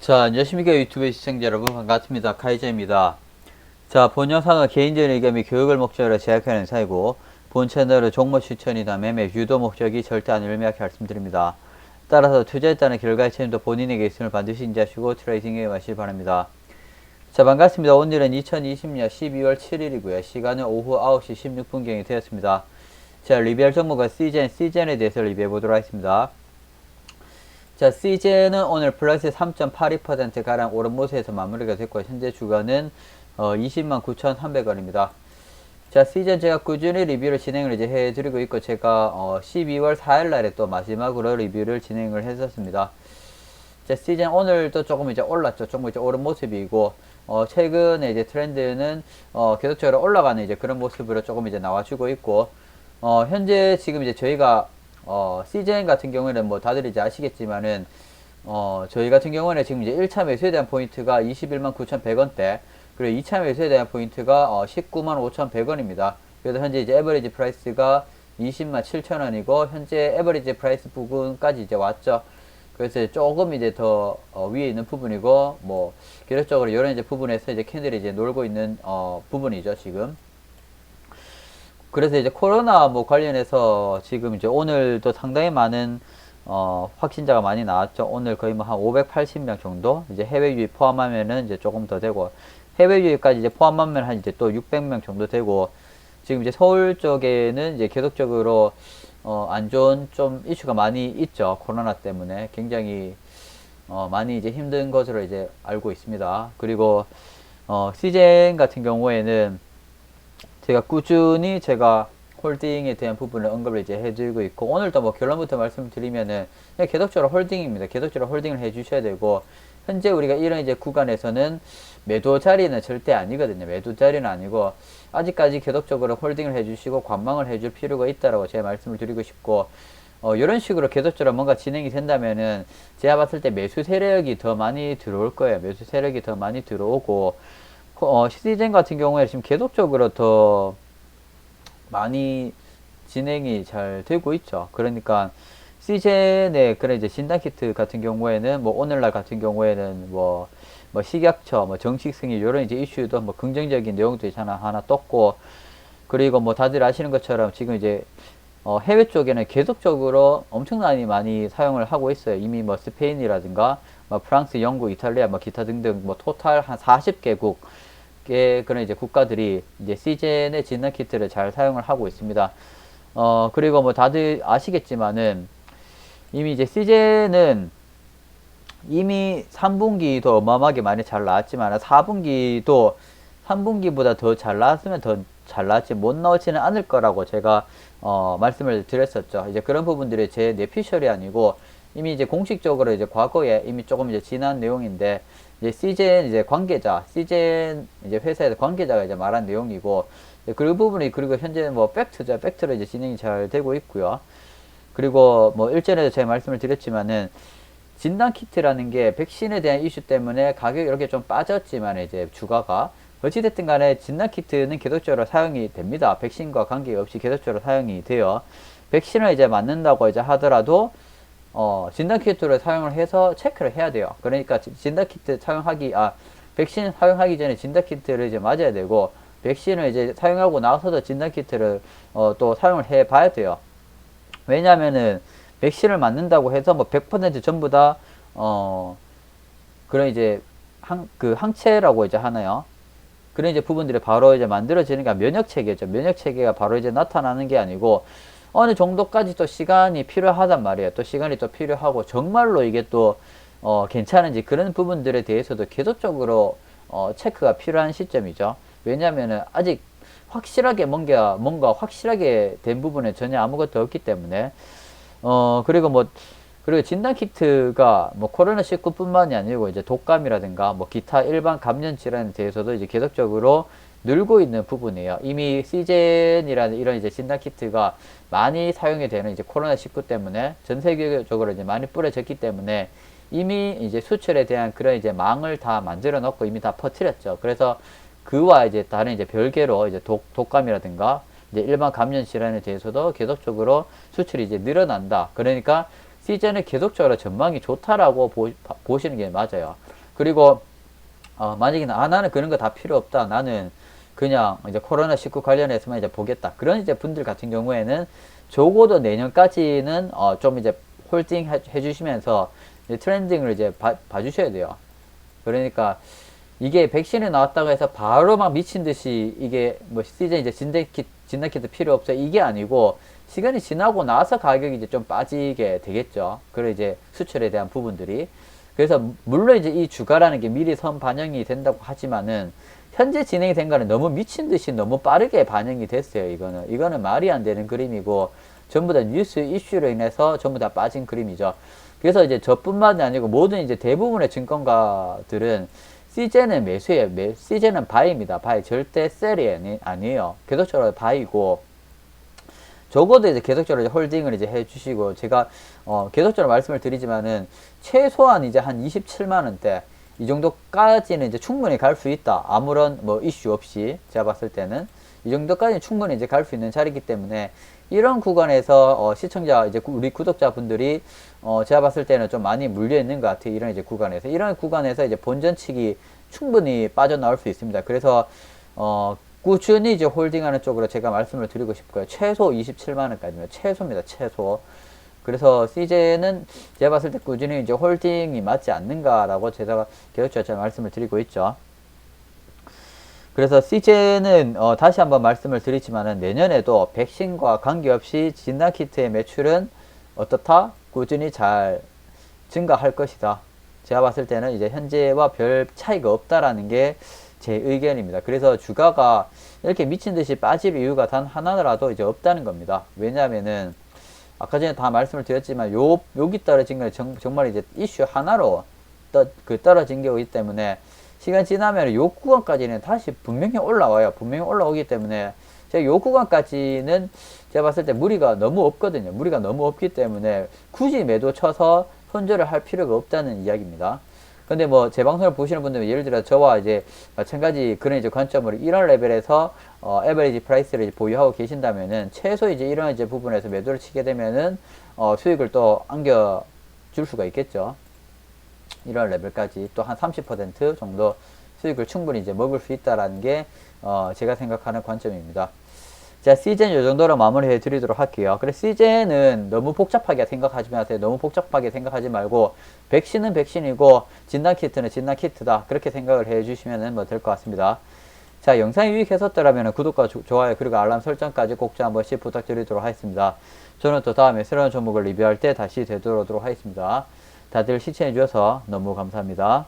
자, 안녕하십니까 유튜브 시청자 여러분 반갑습니다. 카이제입니다. 자, 본 영상은 개인적인 의견 및 교육을 목적으로 제작하는 사이고 본 채널은 종목 추천이나 매매, 유도 목적이 절대 아니를 명확히 말씀드립니다. 따라서 따른 결과의 책임도 본인에게 있음을 반드시 인지하시고 트레이딩에 마시기 바랍니다. 자, 반갑습니다. 오늘은 2020년 12월 7일이고요. 시간은 오후 9시 16분경이 되었습니다. 자, 리뷰할 종목은 시젠, 시젠에 대해서 리뷰해 보도록 하겠습니다. 자, CJ는 오늘 플러스 3.82% 가량 오른 모습에서 마무리가 됐고 현재 주가는 어, 20만 9,300원입니다. 자, CJ 제가 꾸준히 리뷰를 진행을 이제 해드리고 있고 제가 어, 12월 4일 날에 또 마지막으로 리뷰를 진행을 했었습니다. 자, CJ 오늘도 조금 이제 올랐죠. 조금 이제 오른 모습이고 어, 최근에 이제 트렌드는 어, 계속적으로 올라가는 이제 그런 모습으로 조금 이제 나와주고 있고 어, 현재 지금 이제 저희가 어, CJN 같은 경우에는 뭐 다들 이제 아시겠지만은 어, 저희 같은 경우는 지금 이제 1차 매수에 대한 포인트가 21만 9,100원대, 그리고 2차 매수에 대한 포인트가 어, 19만 5,100원입니다. 그래서 현재 이제 에버리지 프라이스가 20만 7천원이고, 현재 에버리지 프라이스 부분까지 이제 왔죠. 그래서 조금 이제 더 어, 위에 있는 부분이고, 뭐, 계속적으로 이런 이제 부분에서 이제 캔들이 이제 놀고 있는 어, 부분이죠, 지금. 그래서 이제 코로나 뭐 관련해서 지금 이제 오늘도 상당히 많은 어, 확진자가 많이 나왔죠. 오늘 거의 뭐 한 580명 정도 이제 해외 유입 포함하면은 이제 조금 더 되고 해외 유입까지 이제 포함하면 한 이제 또 600명 정도 되고 지금 이제 서울 쪽에는 이제 계속적으로 어, 안 좋은 좀 이슈가 많이 있죠. 코로나 때문에 굉장히 어, 많이 이제 힘든 것으로 이제 알고 있습니다. 그리고 어, 시젠 같은 경우에는 제가 꾸준히 제가 홀딩에 대한 부분을 언급을 이제 해드리고 있고 오늘도 뭐 결론부터 말씀드리면은 그냥 계속적으로 홀딩입니다. 계속적으로 홀딩을 해주셔야 되고 현재 우리가 이런 이제 구간에서는 매도 자리는 절대 아니거든요. 매도 자리는 아니고 아직까지 계속적으로 홀딩을 해주시고 관망을 해줄 필요가 있다라고 제가 말씀을 드리고 싶고 어, 이런 식으로 계속적으로 뭔가 진행이 된다면은 제가 봤을 때 매수 세력이 더 많이 들어올 거예요. 매수 세력이 더 많이 들어오고 어, 시즌 같은 경우에 지금 계속적으로 더 많이 진행이 잘 되고 있죠. 그러니까 시즌의 그런 이제 진단 키트 같은 경우에는 뭐 오늘날 같은 경우에는 뭐, 뭐 식약처, 뭐 정식 승인 이런 이제 이슈도 뭐 긍정적인 내용들이 하나 하나 떴고 그리고 뭐 다들 아시는 것처럼 지금 이제 어, 해외 쪽에는 계속적으로 엄청나게 많이 사용을 하고 있어요. 이미 뭐 스페인이라든가 뭐 프랑스, 영국, 이탈리아, 뭐 기타 등등 뭐 토탈 한 40개국 의 그런 이제 국가들이 이제 시젠의 진단 키트를 잘 사용을 하고 있습니다. 어, 그리고 뭐 다들 아시겠지만은 이미 이제 시젠은 이미 3분기도 어마어마하게 많이 잘 나왔지만 4분기도 3분기보다 더 잘 나왔으면 더 잘 나왔지 못 나오지는 않을 거라고 제가 어, 말씀을 드렸었죠. 이제 그런 부분들이 제 내피셜이 아니고 이미 이제 공식적으로 이제 과거에 이미 조금 이제 지난 내용인데 이제 시젠 이제 관계자, 시젠 이제 회사에서 관계자가 이제 말한 내용이고 그 부분이 그리고 현재 뭐 팩트죠, 팩트로 이제 진행이 잘 되고 있고요. 그리고 뭐 일전에도 제가 말씀을 드렸지만은 진단 키트라는 게 백신에 대한 이슈 때문에 가격이 이렇게 좀 빠졌지만 이제 주가가 어찌됐든 간에 진단 키트는 계속적으로 사용이 됩니다. 백신과 관계없이 계속적으로 사용이 돼요. 백신을 이제 맞는다고 이제 하더라도 어, 진단 키트를 사용을 해서 체크를 해야 돼요. 그러니까 진단 키트 사용하기 아 백신 사용하기 전에 진단 키트를 이제 맞아야 되고 백신을 이제 사용하고 나서도 진단 키트를 어, 또 사용을 해 봐야 돼요. 왜냐면은 백신을 맞는다고 해서 뭐 100% 전부 다 어, 그런 이제 항, 그 항체라고 이제 하나요. 그런 이제 부분들이 바로 이제 만들어지니까 면역 체계죠. 면역 체계가 바로 이제 나타나는 게 아니고 어느 정도까지 또 시간이 필요하단 말이에요. 또 시간이 또 필요하고 정말로 이게 또 어, 괜찮은지 그런 부분들에 대해서도 계속적으로 어, 체크가 필요한 시점이죠. 왜냐하면은 아직 확실하게 뭔가 뭔가 확실하게 된 부분에 전혀 아무것도 없기 때문에 어 그리고 뭐 그리고 진단 키트가 뭐 코로나 19뿐만이 아니고 이제 독감이라든가 뭐 기타 일반 감염 질환에 대해서도 이제 계속적으로 늘고 있는 부분이에요. 이미 시젠이라는 이런 이제 진단 키트가 많이 사용이 되는 이제 코로나 19 때문에 전 세계적으로 이제 많이 뿌려졌기 때문에 이미 이제 수출에 대한 그런 이제 망을 다 만들어 놓고 이미 다 퍼뜨렸죠. 그래서 그와 이제 다른 이제 별개로 이제 독, 독감이라든가 이제 일반 감염 질환에 대해서도 계속적으로 수출이 이제 늘어난다. 그러니까 시즌은 계속적으로 전망이 좋다라고 보, 시는 게 맞아요. 그리고 어, 만약에 아 나는 그런 거 다 필요 없다. 나는 그냥 이제 코로나 19 관련해서만 이제 보겠다. 그런 이제 분들 같은 경우에는 적어도 내년까지는 어, 좀 이제 홀딩 해, 해주시면서 이제 트렌딩을 이제 봐, 봐주셔야 돼요. 그러니까 이게 백신이 나왔다고 해서 바로 막 미친 듯이 이게 뭐 시즌 이제 진단키트, 진단키트 필요 없어 이게 아니고 시간이 지나고 나서 가격이 이제 좀 빠지게 되겠죠. 그래 이제 수출에 대한 부분들이. 그래서 물론 이제 이 주가라는 게 미리 선 반영이 된다고 하지만은 현재 진행이 된 거는 너무 미친 듯이 너무 빠르게 반영이 됐어요. 이거는 이거는 말이 안 되는 그림이고 전부 다 뉴스 이슈로 인해서 전부 다 빠진 그림이죠. 그래서 이제 저뿐만이 아니고 모든 이제 대부분의 증권가들은 시제는 매수예요. 매, 시제는 바이입니다. 바이 절대 셀이 아니, 아니에요. 계속적으로 바이고 적어도 이제 계속적으로 이제 홀딩을 이제 해주시고 제가 어, 계속적으로 말씀을 드리지만은 최소한 이제 한 27만 원대 이 정도까지는 이제 충분히 갈 수 있다. 아무런 뭐 이슈 없이 제가 봤을 때는 이 정도까지는 충분히 이제 갈 수 있는 자리이기 때문에 이런 구간에서 어, 시청자 이제 구- 우리 구독자분들이 어, 제가 봤을 때는 좀 많이 물려 있는 것 같아요. 이런 이제 구간에서 이런 구간에서 이제 본전치기 충분히 빠져나올 수 있습니다. 그래서 어, 꾸준히 이제 홀딩하는 쪽으로 제가 말씀을 드리고 싶고요. 최소 27만 원까지면 최소입니다. 최소. 그래서 CJ는 제가 봤을 때 꾸준히 이제 홀딩이 맞지 않는가라고 제가 계속적으로 말씀을 드리고 있죠. 그래서 CJ는 어, 다시 한번 말씀을 드리지만은 내년에도 백신과 관계없이 진단키트의 매출은 어떻다? 꾸준히 잘 증가할 것이다. 제가 봤을 때는 이제 현재와 별 차이가 없다라는 게 제 의견입니다. 그래서 주가가 이렇게 미친 듯이 빠질 이유가 단 하나라도 이제 없다는 겁니다. 왜냐하면은 아까 전에 다 말씀을 드렸지만 요 여기 떨어진 건 정, 말 이제 이슈 하나로 떠, 그 떨어진 거기 때문에 시간 지나면 요 구간까지는 다시 분명히 올라와요. 분명히 올라오기 때문에 제가 요 구간까지는 제가 봤을 때 무리가 너무 없거든요. 무리가 너무 없기 때문에 굳이 매도 쳐서 손절을 할 필요가 없다는 이야기입니다. 근데 뭐 제 방송을 보시는 분들은 예를 들어 저와 이제 마찬가지 그런 이제 관점으로 이런 레벨에서 어 에버리지 프라이스를 보유하고 계신다면은 최소 이제 이런 이제 부분에서 매도를 치게 되면은 어 수익을 또 안겨 줄 수가 있겠죠. 이런 레벨까지 또 한 30% 정도 수익을 충분히 이제 먹을 수 있다라는 게 어 제가 생각하는 관점입니다. 자, 시즌 요 정도로 마무리해 드리도록 할게요. 그래, 시즌은 너무 복잡하게 생각하지 마세요. 너무 복잡하게 생각하지 말고, 백신은 백신이고, 진단키트는 진단키트다. 그렇게 생각을 해 주시면 뭐 될 것 같습니다. 자, 영상이 유익했었더라면 구독과 조- 좋아요, 그리고 알람 설정까지 꼭좀한 번씩 부탁드리도록 하겠습니다. 저는 또 다음에 새로운 종목을 리뷰할 때 다시 되돌아오도록 하겠습니다. 다들 시청해 주셔서 너무 감사합니다.